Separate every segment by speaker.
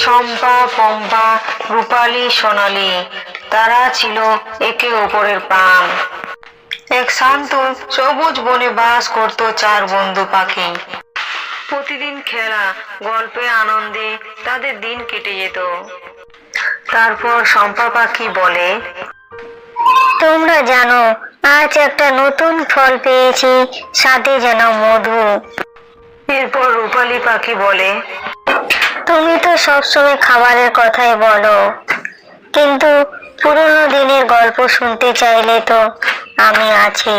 Speaker 1: শম্পা পম্পা রূপালী সোনালী তারা ছিল একে অপরের প্রাণ। এক শান্ত সবুজ বনে বাস করত চার বন্ধু পাখি। প্রতিদিন খেলা গল্পে আনন্দে তাদের দিন কেটে যেত। তারপর শম্পা পাখি বলে
Speaker 2: তোমরা জানো আজ একটা নতুন ফল পেয়েছি সাথে যেন মধু।
Speaker 1: এরপর রূপালী পাখি বলে
Speaker 2: তুমি তো সবসময় খাবারের কথাই বলো। কিন্তু পুরোনো দিনের গল্প শুনতে চাইলে তো আমি আছি।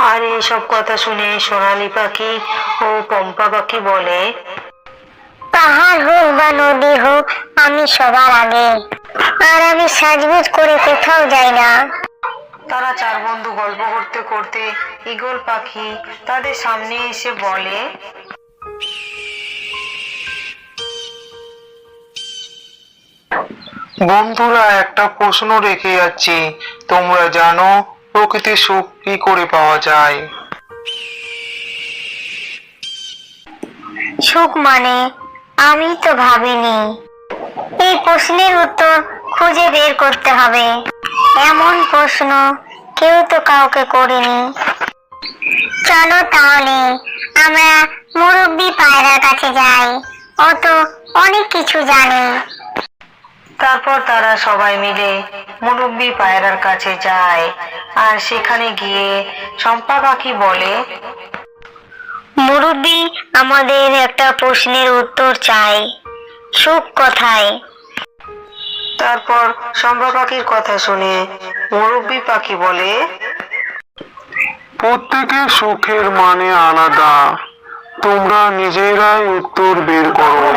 Speaker 1: আর এসব কথা শুনে সোনালি পাখি ও পম্পা পাখি বলে
Speaker 2: পাহাড় হোক বা নদী হোক আমি সবার আগে। আর আমি সাজগুজ করে কোথাও যাই না।
Speaker 1: তারা চার বন্ধু গল্প করতে করতে ঈগল পাখি তাদের সামনে এসে বলে
Speaker 3: বন্ধুরা, একটা প্রশ্ন রেখে যাচ্ছি। তোমরা জানো প্রকৃতির সুখ কি করে পাওয়া যায়?
Speaker 2: সুখ মানে? আমি তো ভাবিনি। এই প্রশ্নের উত্তর খুঁজে বের করতে হবে। এমন প্রশ্ন কেউ তো কাউকে করেনি। চলো তাহলে, আমরা মুরব্বী পায়রার কাছে যাই। ও তো অনেক কিছু জানে।
Speaker 1: তারপর তারা সবাই মিলে মুরব্বী পায়রার কাছে যায়। আর সেখানে গিয়ে চম্পা পাখি বলে
Speaker 2: মুরব্বী আমাদের একটা প্রশ্নের উত্তর চাই। সুখ কোথায়?
Speaker 1: তারপর চম্পা পাখির কথা শুনে মুরব্বী পাখি বলে
Speaker 3: প্রত্যেকের সুখের মানে আলাদা। তোমরা নিজেরাই উত্তর বের করো।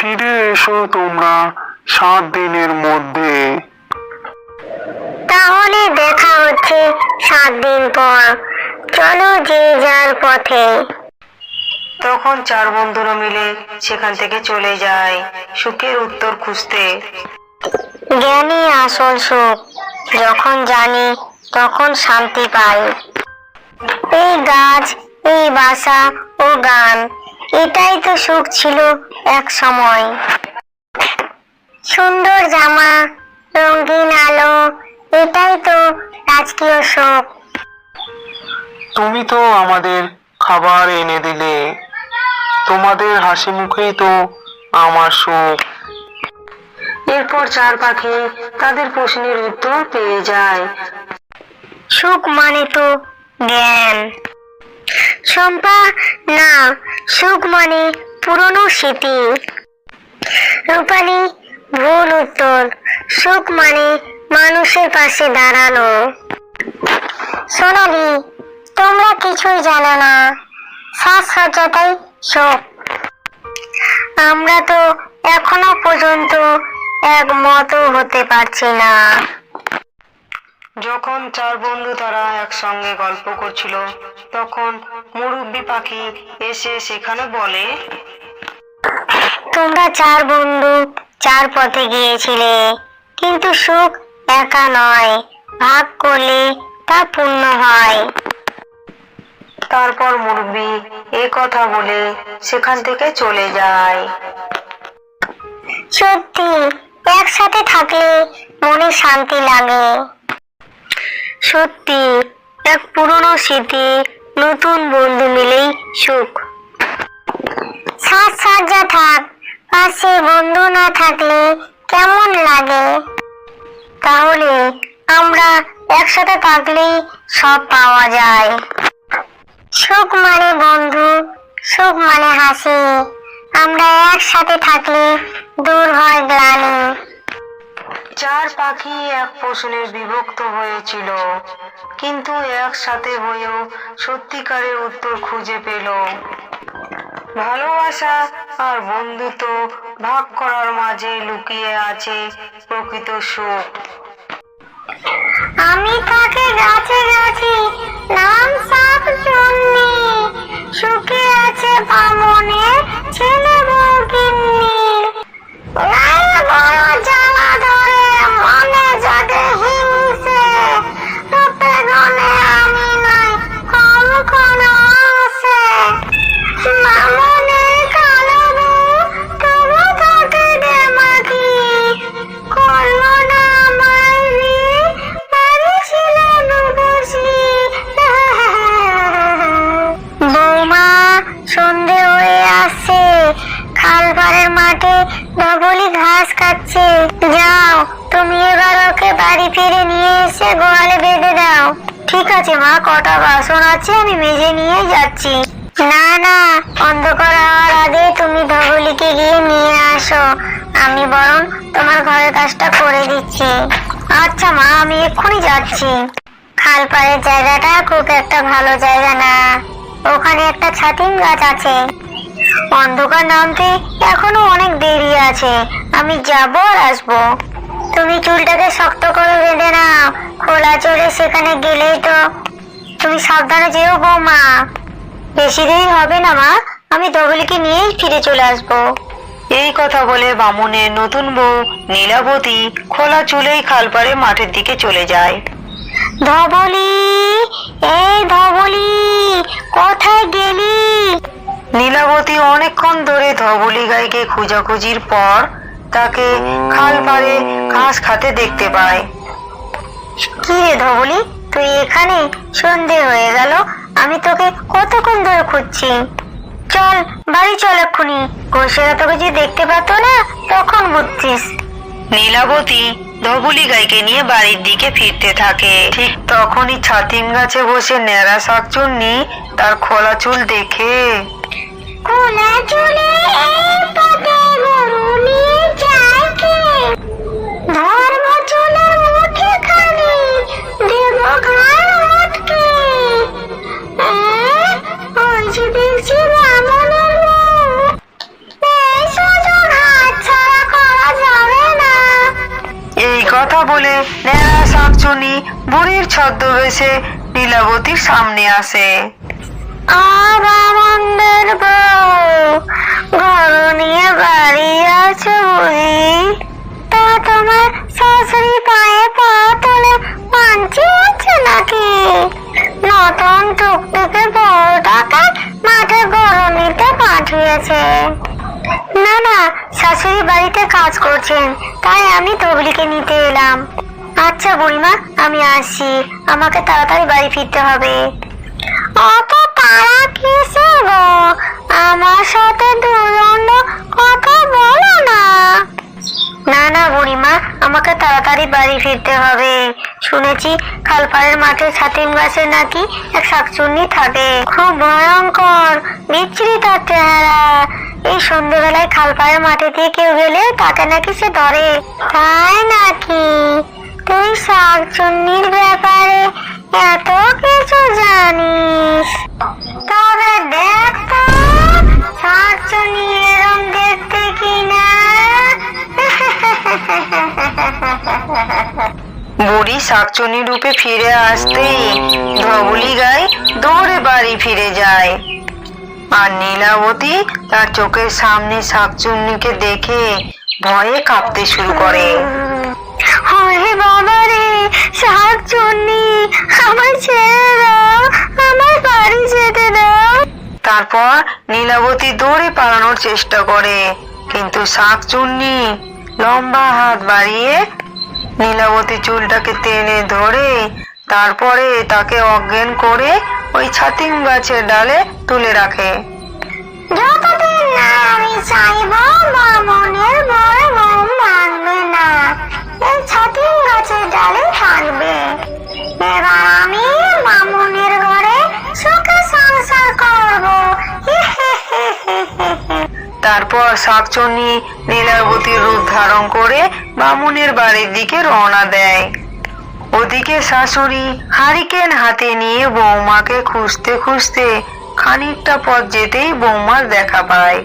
Speaker 3: ফিরে এসো তোমরা সাত দিনের মধ্যে।
Speaker 2: তাহলে দেখা হচ্ছে সাত দিন পর। চলো যে যার পথে।
Speaker 1: তখন চার বন্ধুরা মিলে সেখান থেকে চলে যায় সুখের উত্তর খুঁজতে।
Speaker 2: জ্ঞানী আসল সুখ। যখন জানি তখন শান্তি পাই। এই গাছ এই বাসা ও গান। এটাই তো সুখ ছিল এক সময়। সুন্দর জামা রঙিন আলো এটাই তো রাজকীয় সুখ।
Speaker 3: তুমি তো আমাদের খাবার এনে দিলে। তোমাদের হাসি মুখেই তো আমার সুখ।
Speaker 1: এরপর চার পাখি তাদের প্রশ্নের উত্তর পেয়ে যায়।
Speaker 2: সুখ মানে তো জ্ঞান। শম্পা, না, সুখ মানে পুরনো স্মৃতি। রূপালী, ভুল উত্তর, সুখ মানে মানুষের পাশে দাঁড়ানো। সোনালি, তোমরা কিছুই জানো না সাজসজ্জাটাই সুখ। আমরা তো এখনও পর্যন্ত একমত হতে পারছি না।
Speaker 1: যখন চার বন্ধু তারা একসঙ্গে গল্প করছিল তখন মুরব্বী পাখি এসে সেখানে বলে
Speaker 2: তোমরা চার বন্ধু চার পথে গিয়েছিলে কিন্তু সুখ একা নয় ভাগ করলে তা পূর্ণ হয়।
Speaker 1: তারপর মুরব্বী এ কথা বলে সেখান থেকে চলে যায়।
Speaker 2: সত্যি একসাথে থাকলে মনে শান্তি লাগে। সত্যি এক পুরনো স্মৃতি নতুন বন্ধু মিলেই সুখ। সাজ সাজা থাক পাশে বন্ধু না থাকলে কেমন লাগে? তাহলে আমরা একসাথে থাকলেই সব পাওয়া যায়। সুখ মানে বন্ধু সুখ মানে হাসি। আমরা একসাথে থাকলে দূর হয় গ্লানি।
Speaker 1: চার পাখি এক পোষণে বিভক্ত হয়েছিল, কিন্তু একসাথে হয়েও সত্যিকারের উত্তর খুঁজে পেল। ভালোবাসা আর বন্ধুত্ব ভাগ করার মাঝে লুকিয়ে আছে প্রকৃত সুখ।
Speaker 2: আমি তাকে গাছে গাছি নাম সাপ চন্নি সুখে আছে বামনে ছেলে বউ গায়ে বড় জ্বালা কটা বাসন আছে, আমি মেজে নিয়ে যাচ্ছি। না না, অন্ধকার হওয়ার আগে তুমি ধবলিকে গিয়ে নিয়ে আসো। আমি বরং তোমার ঘরের কাজটা করে দিচ্ছি। আচ্ছা মা, আমি এক্ষুনি যাচ্ছি। খালপাড়ের জায়গাটা খুব একটা ভালো জায়গা না। ওখানে একটা ছাতিম গাছ আছে। অন্ধকার নামতে এখনও অনেক দেরি আছে। আমি যাব আর আসব। তুমি চুলটাকে শক্ত করে বেঁধে নাও। খোলা চলে সেখানে গেলেই তো তুমি সাবধানে যেও বৌমা। বেশি দেরি হবে না মা। আমি ধবলিকে নিয়েই ফিরে চলে আসব।
Speaker 1: এই কথা বলে বামুনের নতুন বউ নীলাবতী খোলা চুলেই খালপাড়ে মাঠের দিকে চলে যায়।
Speaker 2: ধবলি এই ধবলি কোথায় গেলি?
Speaker 1: নীলাবতী অনেকক্ষণ ধরে ধবলি গাইকে খোঁজাখুঁজির পর তাকে খাল পাড়ে ঘাস খাতে দেখতে পায়।
Speaker 2: কি রে ধবলি? তুই এখানে? সন্ধে হয়ে গেল। আমি তোকে কতক্ষণ ধরে খুঁজছি? চল বাড়ি চল এক্ষুনি। ঘোষেরা তোকে যে দেখতে পাতো না তখন বুঝছিস।
Speaker 1: নীলাবতী ধবলি গাইকে নিয়ে বাড়ির দিকে ফিরতে থাকে। ঠিক তখনই ছাতিম গাছে বসে ন্যাড়া শাকচুন্নি তার খোলা চুল দেখে।
Speaker 2: খোলা চুলে এই পথে গরু নিয়ে যায় কে ধর্ম চুলের মুঠে খানি দেব ঘর হাতকে ওই যে দেখছি বামনের বউ এই
Speaker 1: কথা বলে ন্যাড়া শাকচুন্নি বুড়ির ছদ্মবেশে নীলাবতীর সামনে আসে।
Speaker 2: আবামন্দের বউ, ঘর নিয়ে বাড়ি আছে বুঝি তা তোমার শাশুড়ি পায়ে পা তুলে মানছি আছে নাকি? নতুন টুকটুকে বউটাকে মাঠে গরু নিতে পাঠিয়েছে। না না, শাশুড়ি বাড়িতে কাজ করছেন, তাই আমি তবলিকে নিতে এলাম। আচ্ছা বুড়িমা, আমি আসছি, আমাকে তাড়াতাড়ি বাড়ি ফিরতে হবে। অত তারা কিসে গো? আমার সাথে দুজন কথা বলো না। না না, বুড়িমা, আমাকে তাড়াতাড়ি বাড়ি ফিরতে হবে। শুনেছি খালপাড়ের মাঠে ছাতিম গাছে নাকি এক শাকচুন্নি থাকে। খুব ভয়ঙ্কর, বিচ্ছিরি তার চেহারা। এই সন্ধ্যেবেলায় খালপাড়ের মাঠে দিয়ে কেউ গেলে তাকে নাকি সে ধরে। তাই নাকি? তুই শাকচুন্নির ব্যাপারে এত কিছু জানিস? তবে দেখ তো, শাকচুন্নি এরম দেখতে কিনা।
Speaker 1: বুড়ি শাকচুনি রূপে ফিরে আসতেই ধবলি গায়ে দৌড়ে বাড়ি ফিরে যায়। আর নীলাবতী তার চোখের সামনে শাকচুন্নিকে দেখে ভয়ে কাঁপতে শুরু করে।
Speaker 2: ওরে বাবা রে শাকচুন্নি আমার ছেড়ে দাও আমার বাড়ি যেতে দাও।
Speaker 1: তারপর নীলাবতী দৌড়ে পালানোর চেষ্টা করে কিন্তু শাকচুন্নি লম্বা হাত বাড়িয়ে নীলাবতী চুলটাকে টেনে ধরে তারপরে তাকে অজ্ঞান করে ওই ছাতিম গাছের ডালে তুলে রাখে।
Speaker 2: আমি না ঘরে সুখে সংসার করব
Speaker 1: তারপর শাকচুন্নি নীলাবতীর রূপ ধারণ করে বামুনের বাড়ির দিকে রওনা দেয়। ওদিকে শাশুড়ি হারিকেন হাতে নিয়ে বৌমাকে খুঁজতে খুঁজতে খানিকটা পথ যেতেই বৌমার দেখা পায়।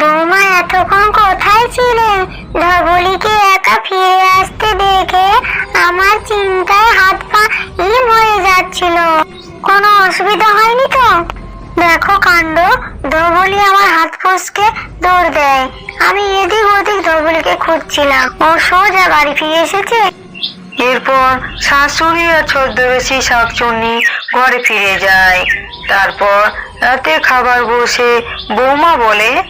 Speaker 2: বৌমা, এতক্ষণ কোথায় ছিলেন ধবলিকে একা ফিরে আসতে দেখে আমার চিন্তায় হাত পা হিম হয়ে যাচ্ছিল। কোনো অসুবিধা হয়নি তো? দেখো কাণ্ড ধবলি আমার হাত ফসকে দৌড় দেয়। আমি এদিক ওদিক ধবলিকে খুঁজছিলাম। ও সোজা বাড়ি ফিরে এসেছে।
Speaker 1: এরপর শাশুড়ি আর ছদ্মবেশী শাকচুন্নি ঘরে ফিরে যায়। তারপর রাতে খাবার বসে বৌমা বলে,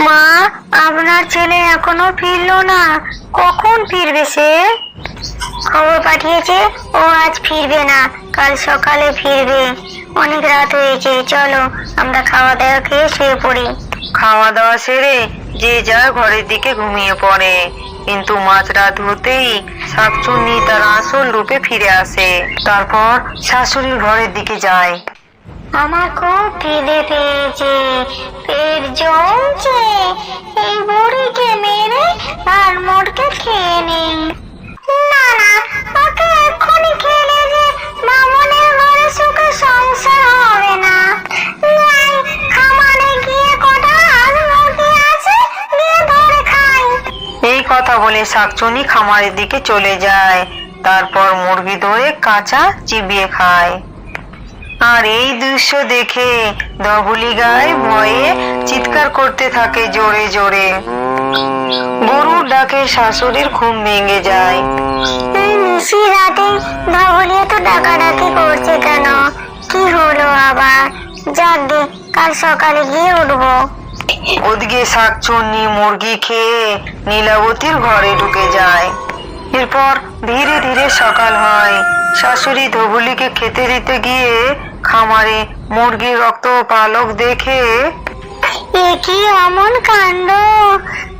Speaker 2: মা, আপনার ছেলে এখনও ফিরলো না। কখন ফিরবে সে? খবর পাঠিয়েছে, ও আজ ফিরবে না। কাল সকালে ফিরবে। অনেক রাত হয়েছে চলো আমরা খাওয়া দাওয়া খেয়ে শুয়ে পড়ি।
Speaker 1: খাওয়া দাওয়া সেরে যে যার ঘরের দিকে ঘুমিয়ে পড়ে। কিন্তু মাঝরাত হতেই শাকচুন্নি তার আসল রূপে ফিরে আসে। তারপর শাশুড়ির ঘরের দিকে যায়।
Speaker 2: আমার খুব খিদে পেয়েছে পেট জমছে। এই বুড়িকে মেরে আর মোড়কে খেয়ে নিই না না ওকে এক্ষুনি খেলে যে মামনের ঘরে
Speaker 1: এই কথা বলে শাকচুনি খামারের দিকে চলে যায়। তারপর মুরগি ধরে কাঁচা চিবিয়ে খায়। আর এই দৃশ্য দেখে ধবুলি গায়ে ভয়ে চিৎকার করতে থাকে জোরে জোরে। গরুর ডাকে শাশুড়ির ঘুম ভেঙে যায়।
Speaker 2: নিশি রাতে ধবলিয়ে তো ডাকাডাকি করছে কেন? কি হলো আবার? যাক গে কাল সকালে গিয়ে উঠবো।
Speaker 1: ওদিকে শাকচুন্নি মুরগি খেয়ে নীলাবতীর ঘরে ঢুকে যায়। এরপর ধীরে ধীরে সকাল হয়। শাশুড়ি ধবুলিকে খেতে দিতে গিয়ে খামারে মুরগির রক্ত পালক দেখে
Speaker 2: এ কি অমন কাণ্ড।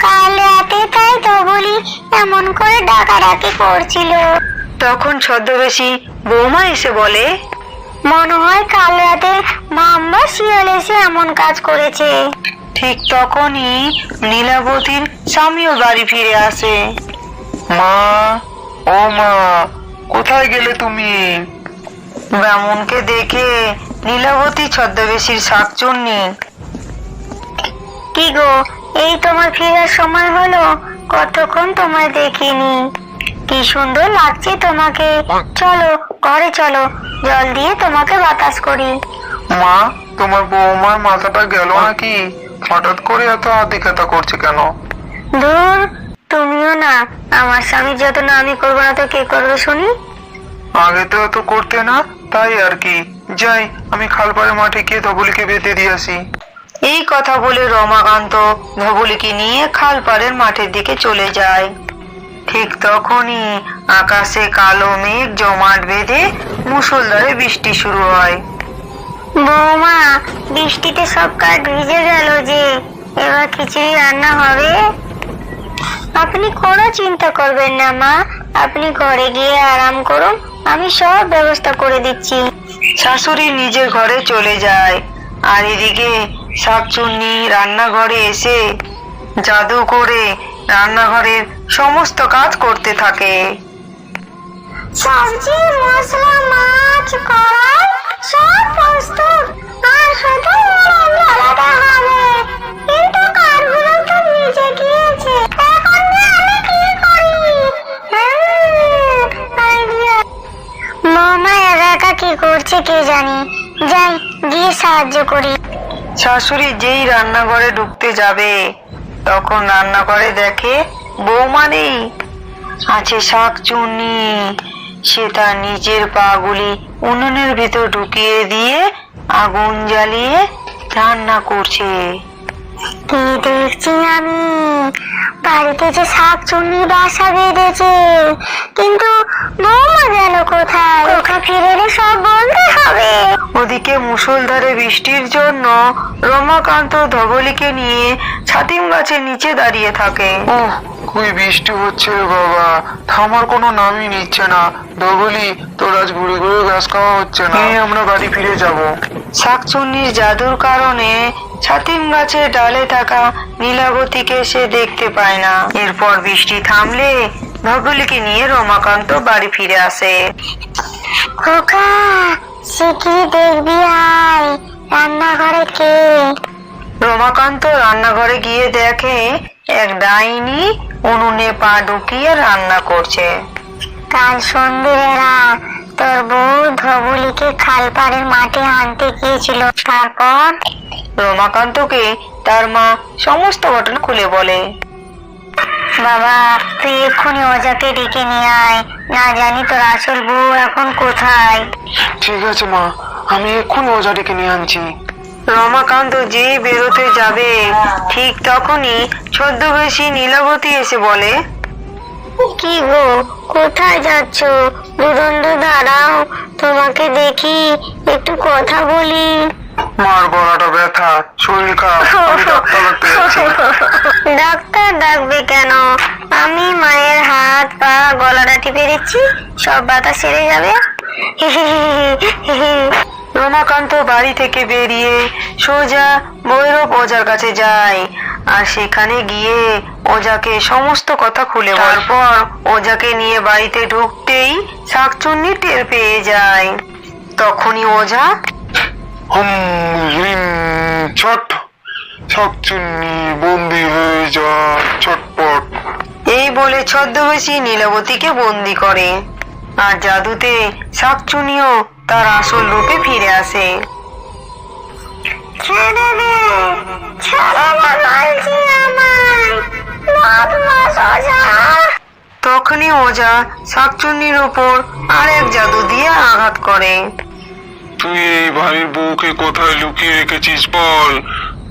Speaker 2: কাল রাতে তাই ধবলি এমন করে ডাকাডাকি করছিল।
Speaker 1: তখন ছদ্মবেশী বৌমা এসে বলে
Speaker 2: মনে হয় কাল রাতে মাম্বা শিয়াল এসে এমন কাজ করেছে।
Speaker 1: ঠিক তখনই নীলাবতীর স্বামীও বাড়ি ফিরে আসে।
Speaker 3: মা ও মা কোথায় গেলে তুমি?
Speaker 1: ব্রাহ্মণকে দেখে নীলাবতী ছদ্মবেশীর শাকচুন্নি
Speaker 2: কি গো? এই তোমার ফেরার সময় হলো। কতক্ষণ তোমায় দেখিনি। কি সুন্দর লাগছে তোমাকে। চলো ঘরে চলো। জল দিয়ে তোমাকে বাতাস করি।
Speaker 3: মা তোমার বৌমার মাথাটা গেল নাকি? হঠাৎ করে এত আদিক্ষেতা করছে কেন?
Speaker 2: দূর তুমিও না। আমার স্বামীর যত না আমি করব না তো কে করবে শুনি?
Speaker 3: আগে তো এত করতে না তাই আর কি। যাই আমি খালপাড়ে মাঠে গিয়ে ধবুলিকে বেঁধে দিয়ে আসি।
Speaker 1: এই কথা বলে রমাকান্ত ধবুলিকে নিয়ে খালপাড়ের মাঠের দিকে চলে যায়। ঠিক তখনই আকাশে কালো মেঘ জমাট বেঁধে মুষলধারে বৃষ্টি শুরু হয়।
Speaker 2: বৌমা বৃষ্টিতে সব কাঠ ভিজে গেল যে এবার খিচুড়ি রান্না হবে? আপনি কোনো চিন্তা করবেন না মা। আপনি ঘরে গিয়ে আরাম করুন আমি সব ব্যবস্থা করে দিচ্ছি।
Speaker 1: শাশুড়ি নিজের ঘরে চলে যায়। আর এদিকে শাকচুন্নি রান্নাঘরে এসে জাদু করে রান্নাঘরের সমস্ত কাজ করতে থাকে।
Speaker 2: সবজি, মশলা, মাছ সব প্রস্তুত। আর জ্বালাতে হবে। কিন্তু কাঠগুলো তো ভিজে গিয়েছে। এখন আমি কি করি? মামা একা একা কি করছে কে জানি? যাই, গিয়ে সাহায্য করি।
Speaker 1: শাশুড়ি যেই রান্নাঘরে ঢুকতে যাবে, তখন রান্নাঘরে দেখে বৌমা নেই। আছে শাক চুনি, সে তার নিজের পাগুলি উনুনের ভিতর ঢুকিয়ে দিয়ে আগুন জ্বালিয়ে রান্না করছে।
Speaker 2: কি দেখছি আমি? বাড়িতে যে শাক চুন্নি বাসা বেঁধেছে কিন্তু বৌমা গেল কোথায়? ওকে ফিরে সব বলতে হবে।
Speaker 1: ওদিকে মুষলধারে বৃষ্টির জন্য রমাকান্ত ধবলিকে নিয়ে ছাতিম গাছের নিচে দাঁড়িয়ে থাকে।
Speaker 3: খুবই বৃষ্টি হচ্ছে রে বাবা। থামার কোনো নামই নিচ্ছে না। ধবলি তোর আজ ঘুরে ঘুরে ঘাস খাওয়া হচ্ছে না। এই আমরা বাড়ি ফিরে যাব।
Speaker 1: শাকচুন্নির জাদুর কারণে ছাতিম গাছের ডালে থাকা নীলাবতীকে সে দেখতে পায় না। এরপর বৃষ্টি থামলে ধবলিকে নিয়ে রমাকান্ত বাড়ি ফিরে আসে।
Speaker 2: খোকা শিগগিরি দেখবি আয়? রান্নাঘরে কে?
Speaker 1: রমাকান্ত রান্নাঘরে গিয়ে দেখে এক ডাইনি উনুনে পা ঢুকিয়ে রান্না করছে।
Speaker 2: কাল সন্ধ্যেবেলা তোর বউ ধবুলিকে খালপাড়ের মাঠে আনতে গিয়েছিল। তারপর?
Speaker 1: রমাকান্তকে তার মা সমস্ত ঘটনা খুলে বলে।
Speaker 2: বাবা তুই এক্ষুনি অজাকে ডেকে নিয়ে আয়। না জানি তোর আসল বউ এখন কোথায়।
Speaker 3: ঠিক আছে মা আমি এক্ষুনি ওঝা ডেকে নিয়ে আনছি।
Speaker 1: রমাকান্ত যেই বেরোতে যাবে ঠিক তখনই ছদ্মবেশী নীলাবতী এসে বলে
Speaker 2: কি গো কোথায় যাচ্ছ? দুরন্ত দাঁড়াও তোমাকে দেখি একটু কথা বলি।
Speaker 3: মার গলাটা ব্যথা শরীর খারাপ আমি ডাক্তার ডাকতে যাচ্ছি।
Speaker 2: ডাক্তার ডাকবে কেন? আমি মায়ের হাত পা গলাটা টিপে দিচ্ছি সব ব্যথা সেরে যাবে।
Speaker 1: রমাকান্ত বাড়ি থেকে বেরিয়ে সোজা ভৈরব ওজার কাছে যায় আর সেখানে গিয়ে ওজাকে সমস্ত কথা খুলে। তারপর ওজাকে নিয়ে বাড়িতে ঢুকতেই শাকচুন্নি টের পেয়ে যায়। তখনই
Speaker 3: রিম ছট শাকচুন্নি বন্দি হয়ে যা ছটপট।
Speaker 1: এই বলে ছদ্মবেশী নীলাবতীকে বন্দি করে। আর জাদুতে শাকচুনিও তার আসল রূপে ফিরে আসে।
Speaker 2: ছেড়ে দে ছেড়ে দে বলছি আমায় বদমাস ওঝা।
Speaker 1: তখনই ওঝা শাকচুন্নির উপর আর এক জাদু দিয়ে আঘাত করে।
Speaker 3: তুই এই বাড়ির বউকে কোথায় লুকিয়ে রেখেছিস বল?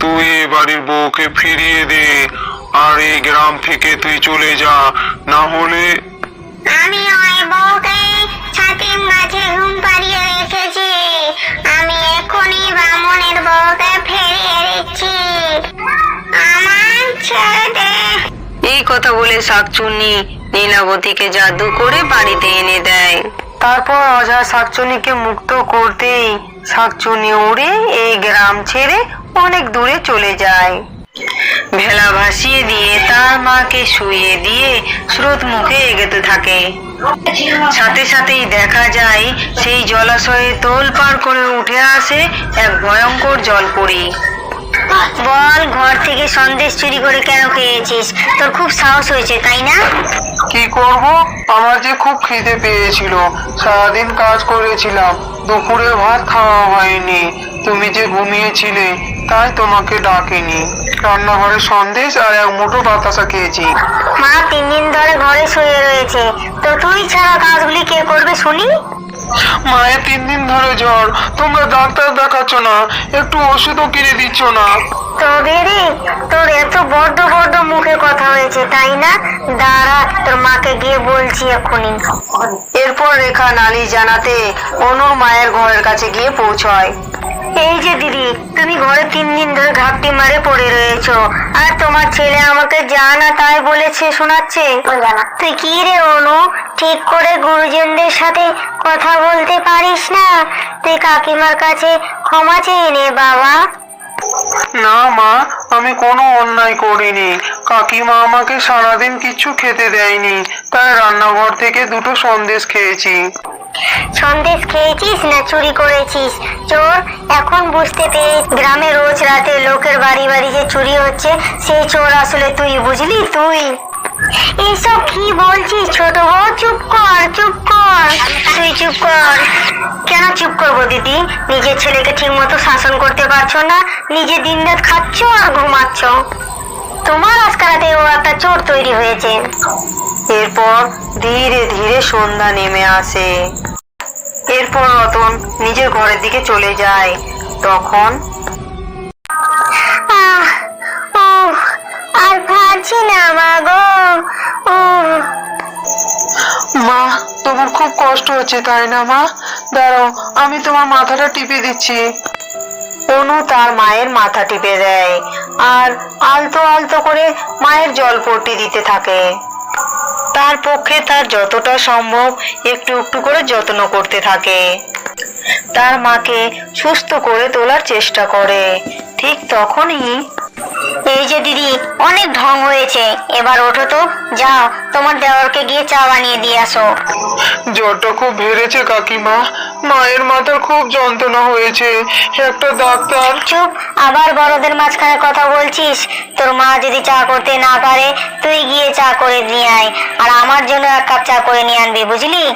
Speaker 3: তুই এই বাড়ির বউকে ফিরিয়ে দে আর এই গ্রাম থেকে তুই চলে যা না হলে
Speaker 2: আমি ওই বউকে গাছে ঘুম পাড়িয়ে রেখেছি। আমি এখনই বামনের বউকে ফিরিয়ে দিচ্ছি। আমার ছেড়ে
Speaker 1: এই কথা বলে শাকচুন্নি নীলাবতীকে জাদু করে বাড়িতে এনে দেয়। তারপর অজা শাকচুন্নিকে মুক্ত করতেই শাকচুন্নি উড়ে এই গ্রাম ছেড়ে অনেক দূরে চলে যায়। ভেলা ভাসিয়ে দিয়ে তার মাকে শুইয়ে দিয়ে স্রোত মুখে এগোতে থাকে। সাথে সাথেই দেখা যায়, সেই জলাশয়ে তোল পার করে উঠে আসে এক ভয়ঙ্কর জলপরি।
Speaker 2: বল ঘর থেকে সন্দেশ চুরি করে কেন খেয়েছিস? তোর খুব সাহস হয়েছে তাই না?
Speaker 3: কি করব? আমার যে খুব খিদে পেয়েছিল। সারাদিন কাজ করেছিলাম দুপুরে ভাত খাওয়া হয়নি। তুমি যে ঘুমিয়েছিলে তাই তোমাকে ডাকিনি। রান্নাঘরে সন্দেশ আর এক মুঠো বাতাসা খেয়েছি।
Speaker 2: মা তিন দিন ধরে ঘরে শুয়ে রয়েছে। তো তুই ছাড়া কাজগুলি কে করবে শুনি?
Speaker 3: মায়ের তিন দিন ধরে জ্বর। তোমরা ডাক্তার দেখাচ্ছ না। একটু ওষুধও কিনে দিচ্ছ না।
Speaker 2: তবে রে তোর এত বড্ড বড্ড মুখে কথা হয়েছে তাই না? দাঁড়া তোর মাকে গিয়ে বলছি এক্ষুনি।
Speaker 1: এরপর রেখা নালি জানাতে অনুর মায়ের ঘরের কাছে গিয়ে পৌঁছয়।
Speaker 2: এই যে দিদি, তুমি ঘরে তিন দিন ধরে ঘাপটি মারে পড়ে রয়েছো। আর তোমার ছেলে আমাকে যা না তাই বলেছে শোনাচ্ছে? তুই কি রে অনু? ঠিক করে গুরুজনদের সাথে কথা বলতে পারিস না? তুই কাকিমার কাছে ক্ষমা চেয়ে নে, বাবা।
Speaker 3: না, মা, আমি কোনো অন্যায় করিনি। কাকিমা আমাকে সারাদিন কিছু খেতে দেয়নি। তাই রান্নাঘর থেকে দুটো সন্দেশ খেয়েছি।
Speaker 2: সন্দেশ খেয়েছিস না চুরি করেছিস? চোর, এখন বুঝতে পেরে গ্রামে রোজ রাতে লোকের বাড়ি বাড়ি যে চুরি হচ্ছে, সেই চোর আসলে তুই, বুঝলি? তুই। এসব কি বলছিস ছোট বউ? চুপ কর চুপ কর। তুই চুপ কর। কেন চুপ করব দিদি? নিজের ছেলেকে ঠিক মতো শাসন করতে পারছ না? নিজে দিন রাত খাচ্ছ আর ঘুমাচ্ছ। তোমার একটা চোর তৈরি হয়েছে।
Speaker 1: এরপর ধীরে ধীরে সন্ধ্যা নেমে আসে। এরপর রতন নিজের ঘরের দিকে চলে যায়। তখন
Speaker 2: আহ আর পারছি না, মা গো।
Speaker 3: মা, তোমার খুব কষ্ট হচ্ছে, তাই না, মা? দাঁড়াও, আমি তোমার মাথাটা টিপে দিচ্ছি।
Speaker 1: অনু তার মায়ের মাথা টিপে দেয় আর আলতো আলতো করে মায়ের জল পট্টি দিতে থাকে। তার পক্ষে তার যতটা সম্ভব একটু একটু করে যত্ন করতে থাকে। তার মাকে সুস্থ করে তোলার চেষ্টা করে। ঠিক তখনই
Speaker 2: এই যে দিদি অনেক ঢং হয়েছে। এবার ওঠো তো যাও তোমার দেওয়ারকে গিয়ে চা বানিয়ে দিয়ে আসো।
Speaker 3: জ্বরটা খুব বেড়েছে কাকিমা। মায়ের মাথার খুব যন্ত্রণা হয়েছে। একটা ডাক্তার
Speaker 2: চুপ আবার বড়দের মাঝখানে কথা বলছিস? তোর মা যদি চা করতে না পারে তুই গিয়ে চা করে নিয়ে আয়। আর আমার জন্য এক কাপ চা করে নিয়ে আনবি বুঝলি?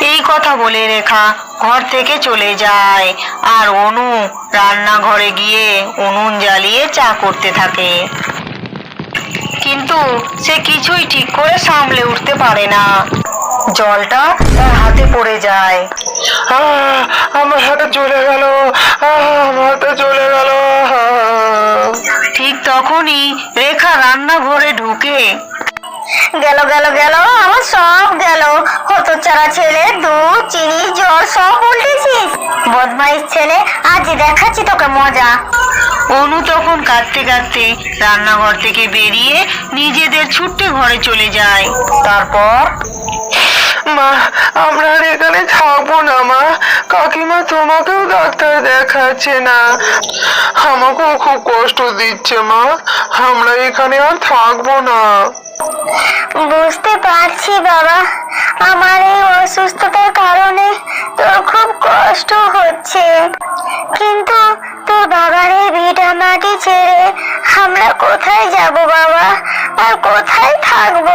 Speaker 1: এই কথা বলে রেখা ঘর থেকে চলে যায়। আর অনু রান্নাঘরে গিয়ে উনুন জ্বালিয়ে চা করতে থাকে। কিন্তু সে কিছুই ঠিক করে সামলে উঠতে পারে না। জলটা তার হাতে পড়ে যায়।
Speaker 3: আহ, আমার হাতে চলে গেল। হাতে চলে গেল।
Speaker 1: ঠিক তখনই রেখা রান্নাঘরে ঢুকে
Speaker 2: গেল গেল গেল আমার সব গেল। হতচারা ছেলে দুধ চিনি জল সব উল্টেছিস। বদমাইশ ছেলে আজ দেখাচ্ছি তোকে মজা।
Speaker 1: অনু তখন কাঁদতে কাঁদতে রান্নাঘর থেকে বেরিয়ে নিজেদের ছুট্টে ঘরে চলে যায়। তারপর?
Speaker 3: মা আমরা আর এখানে থাকব না মা। কাকিমা তোমাকেও ডাক্তার দেখাচ্ছে না। আমাকেও খুব কষ্ট দিচ্ছে মা। আমরা এখানে আর থাকব না।
Speaker 2: বুঝতে পারছি বাবা। আমার এই অসুস্থতার কারণে তোর খুব কষ্ট হচ্ছে। কিন্তু তোর বাবার এই ভিটা মাটি ছেড়ে আমরা কোথায় যাব বাবা? আর কোথায় থাকব?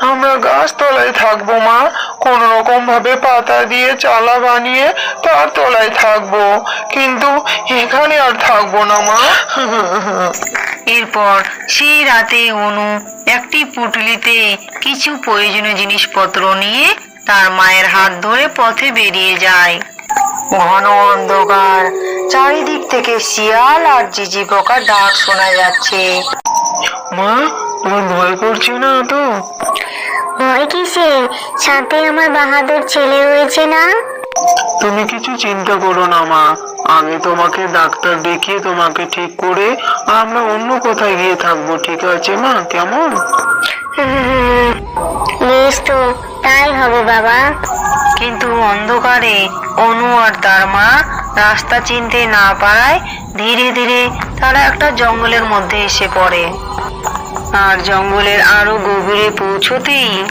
Speaker 3: আমরা গাছতলায় থাকব মা। কোন রকম ভাবে পাতা দিয়ে চালা বানিয়ে তার তলায় থাকব। কিন্তু এখানে আর থাকব না মা।
Speaker 1: এরপর সেই রাতে অনু একটি পুটলিতে কিছু প্রয়োজনীয় জিনিসপত্র নিয়ে তার মায়ের হাত ধরে পথে বেরিয়ে যায়। ঘন অন্ধকার চারিদিক থেকে শিয়াল আর জিজি পোকার ডাক শোনা যাচ্ছে।
Speaker 3: মা তোমার ভয় করছে না তো?
Speaker 2: ভয় কিসে সাথে আমার বাহাদুর ছেলে রয়েছে না?
Speaker 3: তুমি কিছু চিন্তা করো না মা। আমি তোমাকে ডাক্তার দেখিয়ে তোমাকে ঠিক করে আমরা অন্য কোথায় গিয়ে থাকব ঠিক আছে মা? কেমন?
Speaker 2: বেশ তো তাই হবে বাবা।
Speaker 1: কিন্তু অন্ধকারে অনু আর তার মা রাস্তা চিনতে না পারায় ধীরে ধীরে তারা একটা জঙ্গলের মধ্যে এসে পড়ে। আর জঙ্গলের আরও গভীরে পৌঁছতেই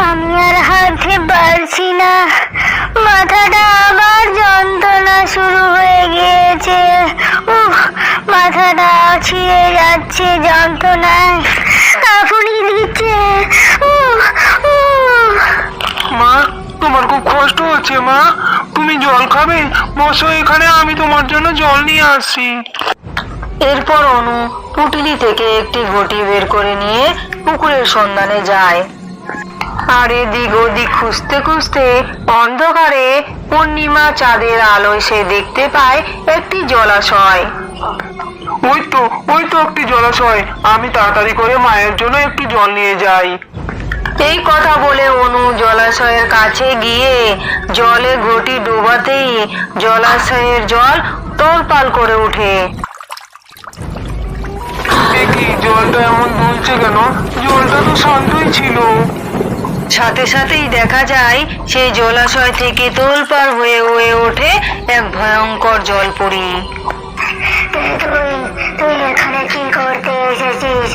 Speaker 2: আমি আর হাঁটতে পারছি না। মাথাটা আবার যন্ত্রণা শুরু হয়ে গিয়েছে। উফ, মাথাটা ছিঁড়ে যাচ্ছে যন্ত্রণায়। কাঁপুনি দিচ্ছে।
Speaker 3: মা, তোমার খুব কষ্ট হচ্ছে, মা। তুমি জল খাবে? বসো এখানে, আমি তোমার জন্য জল নিয়ে আসছি।
Speaker 1: এরপর অনু, পুটলি থেকে একটি ঘটি বের করে নিয়ে পুকুরের সন্ধানে যায়। আর এদিক ওদিক খুঁজতে খুঁজতে অন্ধকারে পূর্ণিমা চাঁদের আলোয় সে দেখতে পায় একটি জলাশয়।
Speaker 3: ওই তো ওই তো একটি জলাশয়। আমি তাড়াতাড়ি করে মায়ের জন্য একটু জল নিয়ে যাই।
Speaker 1: এই কথা বলে অনু জলাশয়ের কাছে গিয়ে জলে ঘটি ডোবাতেই জলাশয়ের জল তোলপাল করে ওঠে।
Speaker 3: জলটা এমন দুলছে কেন? জলটা তো শান্তই ছিল।
Speaker 1: সাথে সাথেই দেখা যায়, সেই জলাশয় থেকে তোলপাড় হয়ে হয়ে ওঠে এক ভয়ঙ্কর জলপরি।
Speaker 2: তুই তুই এখানে কি করতে এসেছিস?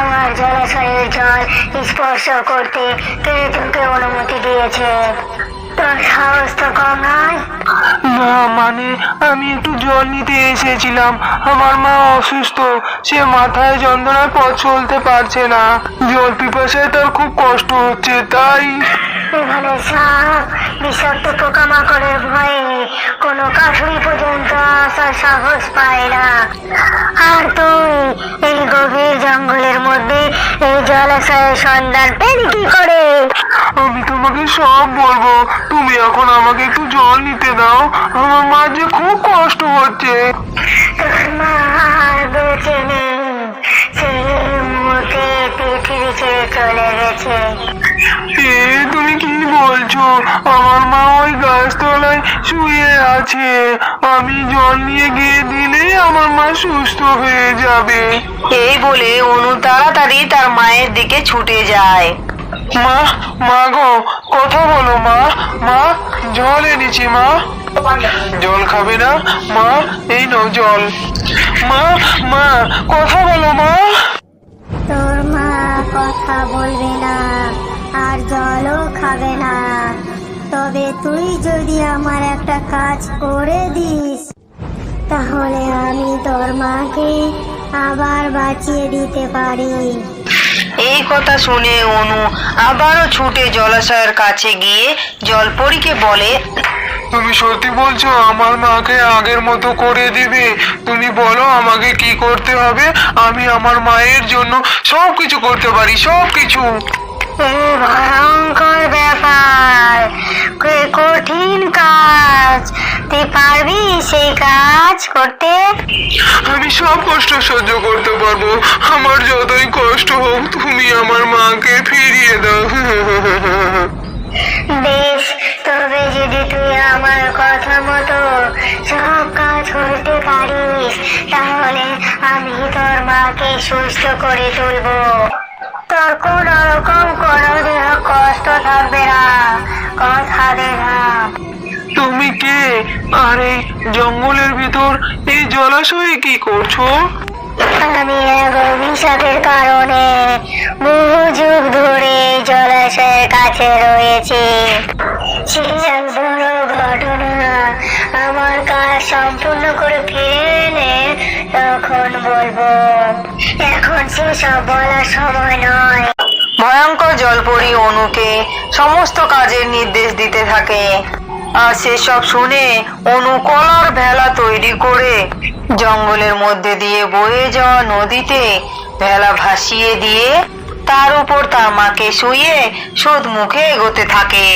Speaker 2: আমার জলাশয়ের জল স্পর্শ করতে কে তোকে অনুমতি দিয়েছে?
Speaker 3: মানে আমি একটু জল নিতে এসেছিলাম। আমার মা অসুস্থ, সে মাথায় পথ চলতে পারছে না। জল পিপাসায় তার খুব কষ্ট হচ্ছে, তাই
Speaker 2: এখানে সাপ, বিষাক্ত পোকামাকড়ের ভয়ে কোনো কাঠুরি পর্যন্ত আসার সাহস পায় না। আর তুই এই গভীর জঙ্গলের মধ্যে এই জলাশয়ের সন্ধান পেলি কি করে?
Speaker 3: আমি তোমাকে সব বলব। তুমি এখন আমাকে একটু জল নিতে দাও। আমার মা যে খুব কষ্ট হচ্ছে তুমি কি বলছো? আমার মা ওই গাছতলায় শুয়ে আছে। আমি জল নিয়ে গিয়ে দিলেই আমার মা সুস্থ হয়ে যাবে।
Speaker 1: এই বলে অনু তাড়াতাড়ি তার মায়ের দিকে ছুটে যায়।
Speaker 3: মা মা গো, কথা বলো মা মা, জল এনেছি মা। জল খাবে না? মা, এই নাও জল। মা মা, কথা বলো মা।
Speaker 2: তোর মা কথা বলবে না, আর জলও খাবে না। তবে তুই যদি আমার একটা কাজ করে দিস, তাহলে আমি তোর মাকে আবার বাঁচিয়ে দিতে পারি।
Speaker 1: এই কথা শুনে অনু আবারও ছুটে জলাশয়ের কাছে গিয়ে জলপরীকে বলে,
Speaker 3: তুমি সত্যি বলছো, আমার মাকে আগের মতো করে দিবে? তুমি বলো আমাকে কি করতে হবে? আমি আমার মায়ের জন্য সব কিছু করতে পারি সব কিছু
Speaker 2: ভয়ঙ্কর ব্যাপার। কঠিন কাজ। তুই পারবি সেই কাজ করতে?
Speaker 3: আমি সব কষ্ট সহ্য করতে পারব। আমার যতই কষ্ট হোক তুমি আমার মাকে ফিরিয়ে দাও।
Speaker 2: বেশ তবে যদি তুই আমার কথা মতো সব কাজ করতে পারিস তাহলে আমি তোর মাকে সুস্থ করে তুলবো। তোর কোনো রকম কোনো দেহ কষ্ট থাকবে না কথা দিলাম
Speaker 3: তুমি কে? আর এই জঙ্গলের ভিতর এই জলাশয়ে কি করছ?
Speaker 2: আমি এক অভিশাপের কারণে বহু যুগ ধরে জলাশয়ের কাছে রয়েছি। সে এক বড় ঘটনা আমার কাজ সম্পূর্ণ করে ফিরে এলে তখন বলব।
Speaker 1: ভয়ঙ্কর জলপরি অনুকে সমস্ত কাজের নির্দেশ দিতে থাকে। আর সেসব শুনে অনু কলার ভেলা তৈরি করে জঙ্গলের মধ্যে দিয়ে বয়ে যাওয়া নদীতে ভেলা ভাসিয়ে দিয়ে তার উপর তার মাকে শুয়ে সুদ মুখে এগোতে থাকে।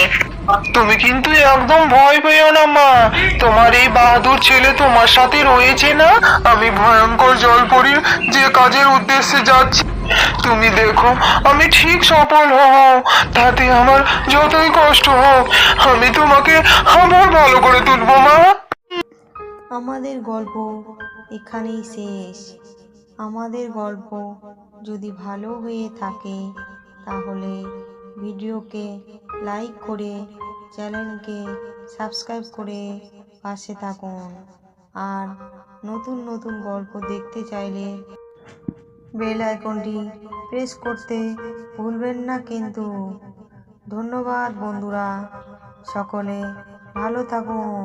Speaker 3: তুমি কিন্তু একদম ভয় পেও না, মা। তোমার এই বাহাদুর ছেলে তোমার সাথে রয়েছে না? আমি ভয়ঙ্কর জলপরীর যে কাজের উদ্দেশ্যে যাচ্ছি। তুমি দেখো, আমি ঠিক সফল হব। তাতে আমার যতই কষ্ট হোক, আমি তোমাকে আবার ভালো করে তুলবো, মা।
Speaker 4: আমাদের গল্প এখানেই শেষ। আমাদের গল্প যদি ভালো হয়ে থাকে, তাহলে ভিডিওকে লাইক করে চ্যানেলকে সাবস্ক্রাইব করে পাশে থাকুন। আর নতুন নতুন গল্প দেখতে চাইলে বেল আইকনটি প্রেস করতে ভুলবেন না কিন্তু। ধন্যবাদ বন্ধুরা, সকলে ভালো থাকুন।